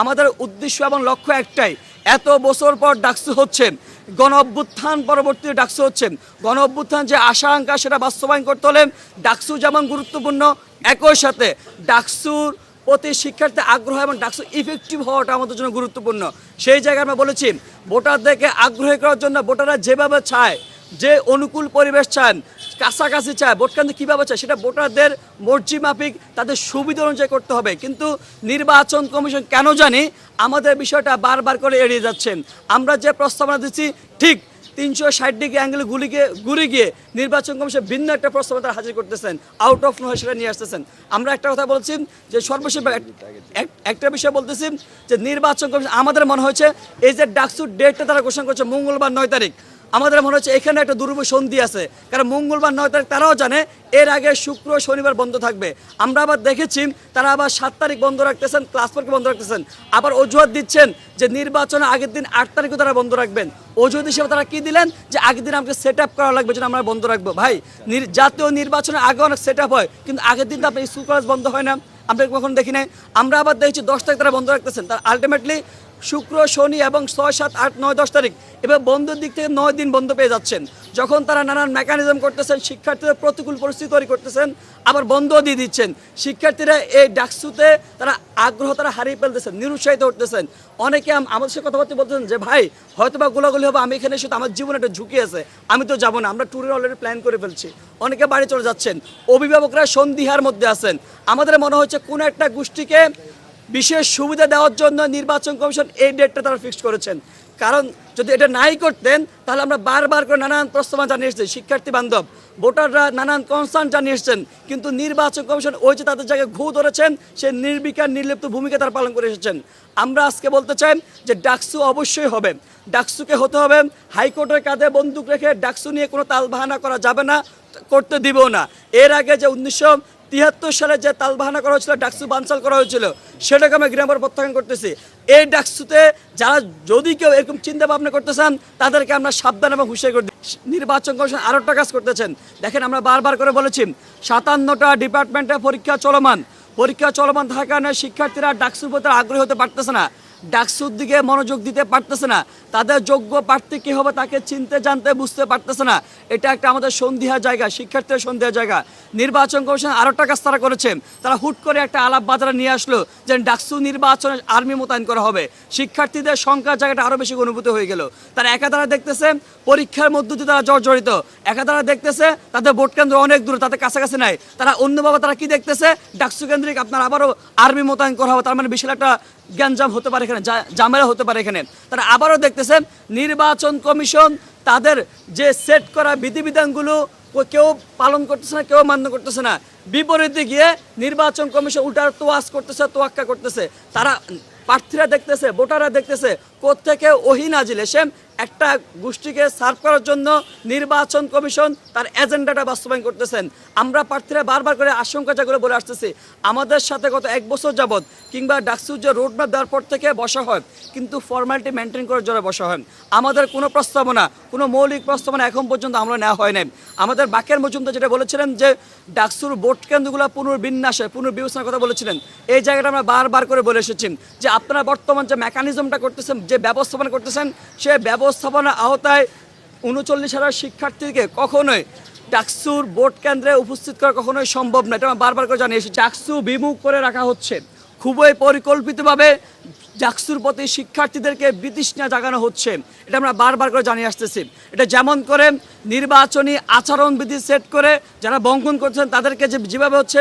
আমাদের উদ্দেশ্য এবং লক্ষ্য একটাই, এত বছর পর ডাকসু হচ্ছেন, গণ অভ্যুত্থান পরবর্তী ডাকসু হচ্ছেন। গণ অভ্যুত্থান যে আশা আঙ্কা সেটা বাস্তবায়ন করতে হলে ডাকসু যেমন গুরুত্বপূর্ণ, একই সাথে ডাকসুর প্রতি শিক্ষার্থী আগ্রহ এবং ডাকসু ইফেক্টিভ হওয়াটা আমাদের জন্য গুরুত্বপূর্ণ। সেই জায়গায় আমরা বলেছি, ভোটারদেরকে আগ্রহী করার জন্য ভোটাররা যেভাবে চায়, যে অনুকূল পরিবেশ চান কাছাকাছি চায়, ভোট কেন্দ্র কীভাবে চায়, সেটা ভোটারদের মর্জি মাফিক, তাদের সুবিধা অনুযায়ী করতে হবে। কিন্তু নির্বাচন কমিশন কেন জানি আমাদের বিষয়টা বারবার করে এড়িয়ে যাচ্ছেন। আমরা যে প্রস্তাবনা দিচ্ছি, ঠিক তিনশো ষাট ডিগ্রি অ্যাঙ্গেলে গুলিকে ঘুরে গিয়ে নির্বাচন কমিশন ভিন্ন একটা প্রস্তাবনা তারা হাজির করতেছেন আউট অফ নয় সেটা নিয়ে আসতেছেন। আমরা একটা কথা বলছি যে সর্বশেষ এক- এক- একটা বিষয় বলতেছি যে নির্বাচন কমিশন আমাদের মনে হয়েছে এই যে ডাকসুর ডেটটা তারা ঘোষণা করছে মঙ্গলবার নয় তারিখ। আমাদের মনে হচ্ছে এখানে একটা দুর্ব সন্ধি আছে। কারণ মঙ্গলবার নয় তারিখ তারাও জানে, এর আগে শুক্র শনিবার বন্ধ থাকবে। আমরা আবার দেখেছি, তারা আবার সাত তারিখ বন্ধ রাখতেছেন, ক্লাস ফোরকে বন্ধ রাখতেছেন। আবার অজুহাত দিচ্ছেন যে নির্বাচনের আগের দিন আট তারিখও তারা বন্ধ রাখবেন। অজুহাত হিসেবে তারা কি দিলেন? যে আগের দিন আমাকে সেট আপ করা লাগবে যেন আমরা বন্ধ রাখব। ভাই জাতীয় নির্বাচনের আগে অনেক সেট আপ হয়, কিন্তু আগের দিন তো আপনার স্কুল কলেজ বন্ধ হয় না। আমরা কখন দেখি নাই? আমরা আবার দেখছি দশ তারিখ তারা বন্ধ রাখতেছেন। তার আলটিমেটলি শুক্র, শনি এবং ছয়, সাত, আট, নয়, দশ তারিখ এবার বন্ধের দিক থেকে নয় দিন বন্ধ পেয়ে যাচ্ছেন। যখন তারা নানান মেকানিজম করতেছেন, শিক্ষার্থীদের প্রতিকূল পরিস্থিতি তৈরি করতেছেন, আবার বন্ধ দিয়ে দিচ্ছেন। শিক্ষার্থীরা এই ডাকসুতে তারা আগ্রহ তারা হারিয়ে ফেলতেছেন, নিরুৎসাহিত হতেছেন। অনেকে আম- আমাদের সাথে কথাবার্তা বলতেছেন যে, ভাই হয়তো বা গোলাগুলি হবে, আমি এখানে তো আমার জীবনে একটা ঝুঁকি আছে, আমি তো যাব না, আমরা ট্যুরের অলরেডি প্ল্যান করে ফেলছি। অনেকে বাড়ি চলে যাচ্ছেন। অভিভাবকরা সন্ধিহার মধ্যে আছেন। আমাদের মনে হচ্ছে কোনো একটা গোষ্ঠীকে বিশেষ সুবিধা দেওয়ার জন্য নির্বাচন কমিশন এই ডেটটা তারা ফিক্সড করেছেন। কারণ যদি এটা নাই করতেন, তাহলে আমরা বারবার করে নানান প্রস্তাবনা জানিয়ে এসেছি। শিক্ষার্থী বান্ধব, ভোটাররা নানান কনসার্ন জানিয়ে এসেছেন। কিন্তু নির্বাচন কমিশন ওই যে তাদের জায়গায় ঘু ধরেছেন সে নির্বিকার নির্লিপ্ত ভূমিকা তারা পালন করে এসেছেন। আমরা আজকে বলতে চাই যে ডাকসু অবশ্যই হবে। ডাকসুকে হতে হবে, হাইকোর্টের কাঁধে বন্দুক রেখে ডাকসু নিয়ে কোনো তালবাহানা করা যাবে না, করতে দিবেও না। এর আগে যে উনিশশো তিয়াত্তর সালে যে তালবাহানা করা হয়েছিল, ডাকসু বানচাল করা হয়েছিল, সেটাকে আমি গ্রামের প্রত্যাখ্যান করতেছি। এই ডাকসুতে যারা যদি কেউ এরকম চিন্তা ভাবনা করতে চান, তাদেরকে আমরা সাবধান এবং হুঁশিয়ার করে। নির্বাচন কমিশন আরও একটা কাজ করতেছেন। দেখেন, আমরা বারবার করে বলেছি, সাতান্নটা ডিপার্টমেন্টে পরীক্ষা চলমান। পরীক্ষা চলমান থাকার কারণে শিক্ষার্থীরা ডাকসুর প্রতি আগ্রহী হতে পারতেছে না। ডাকসুর দিকে মনোযোগ দিতে পারতেছে না। তাদের যোগ্য প্রার্থী কী হবে তাকে চিনতে জানতে বুঝতে পারতেছে না। এটা একটা আমাদের সন্ধিহার জায়গা, শিক্ষার্থীদের সন্ধিহার জায়গা। নির্বাচন কমিশন আরও কাজ তারা করেছে। তারা হুট করে একটা আলাপ বাজারে নিয়ে আসলো যে ডাকসু নির্বাচনে আর্মি মোতায়েন করা হবে। শিক্ষার্থীদের সংখ্যার জায়গাটা আরও বেশি অনুভূত হয়ে গেল। তারা একা তারা দেখতেছে পরীক্ষার মধ্য দিয়ে তারা জর্জরিত। একা তারা দেখতেছে তাদের ভোট কেন্দ্র অনেক দূরে, তাদের কাছাকাছি নাই। তারা অন্যভাবে তারা কি দেখতেছে? ডাকসু কেন্দ্রিক আপনার আবারও আর্মি মোতায়েন করা হবে। তার মানে বিশাল একটা গ্যাঞ্জাম হতে পারে এখানে জামেলা হতে পারে এখানে। তারা আবারও দেখতেছেন, নির্বাচন কমিশন তাদের যে সেট করা বিধিবিধানগুলো কেউ পালন করতেছে না, কেউ মান্য করতেছে না। বিপরীতে গিয়ে নির্বাচন কমিশন উল্টার তোয়াজ করতেছে, তোয়াক্কা করতেছে। তারা প্রার্থীরা দেখতেছে, ভোটাররা দেখতেছে কোথেকে ওহি নাজিল এসে একটা গোষ্ঠীকে সার্ভ করার জন্য নির্বাচন কমিশন তার এজেন্ডাটা বাস্তবায়ন করতেছেন। আমরা প্রার্থীরা বারবার করে আশঙ্কা যেগুলো বলে আসতেছি। আমাদের সাথে গত এক বছর যাবৎ কিংবা ডাকসুর যে রোডম্যাপ দেওয়ার পর থেকে বসা হয়, কিন্তু ফর্মালিটি মেনটেন করার জন্য বসা হয়। আমাদের কোনো প্রস্তাবনা, কোনো মৌলিক প্রস্তাবনা এখন পর্যন্ত আমরা নেওয়া হয় নাই। আমাদের বাকের মজুমদার যেটা বলেছিলেন যে, ডাকসুর ভোট কেন্দ্রগুলো পুনর্বিন্যাসে, পুনর্বিবেচনার কথা বলেছিলেন। এই জায়গাটা আমরা বারবার করে বলে এসেছি যে, আপনারা বর্তমান যে মেকানিজমটা করতেছেন, যে ব্যবস্থাপনা করতেছেন, সে ব্যবস্থাপনা আওতায় উনচল্লিশ হাজার শিক্ষার্থীকে কখনোই ডাকসুর ভোট কেন্দ্রে উপস্থিত করা কখনোই সম্ভব না। এটা আমরা বারবার করে জানিয়ে এসেছি। ডাকসু বিমুখ করে রাখা হচ্ছে। খুবই পরিকল্পিতভাবে ডাকসুর প্রতি শিক্ষার্থীদেরকে বিতৃষ্ণা জাগানো হচ্ছে। এটা আমরা বারবার করে জানিয়ে আসতেছি। এটা যেমন করে নির্বাচনী আচরণবিধি সেট করে যারা বঙ্কন করছেন, তাদেরকে যে যেভাবে হচ্ছে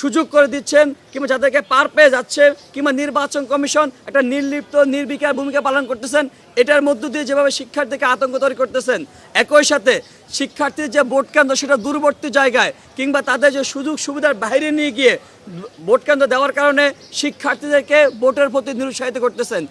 সুযোগ করে দিচ্ছেন কিংবা যাদেরকে পার পেয়ে যাচ্ছে কিংবা নির্বাচন কমিশন একটা নির্লিপ্ত, নির্বিকার ভূমিকা পালন করতেছেন, এটার মধ্য দিয়ে যেভাবে শিক্ষার্থীকে আতঙ্ক তৈরি করতেছেন, একই সাথে শিক্ষার্থীর যে ভোট কেন্দ্র সেটা দূরবর্তী জায়গায় কিংবা তাদের যে সুযোগ সুবিধার বাইরে নিয়ে গিয়ে ভোট কেন্দ্র দেওয়ার কারণে শিক্ষার্থীদেরকে ভোটের প্রতি নিরুৎসাহিত করতেছেন।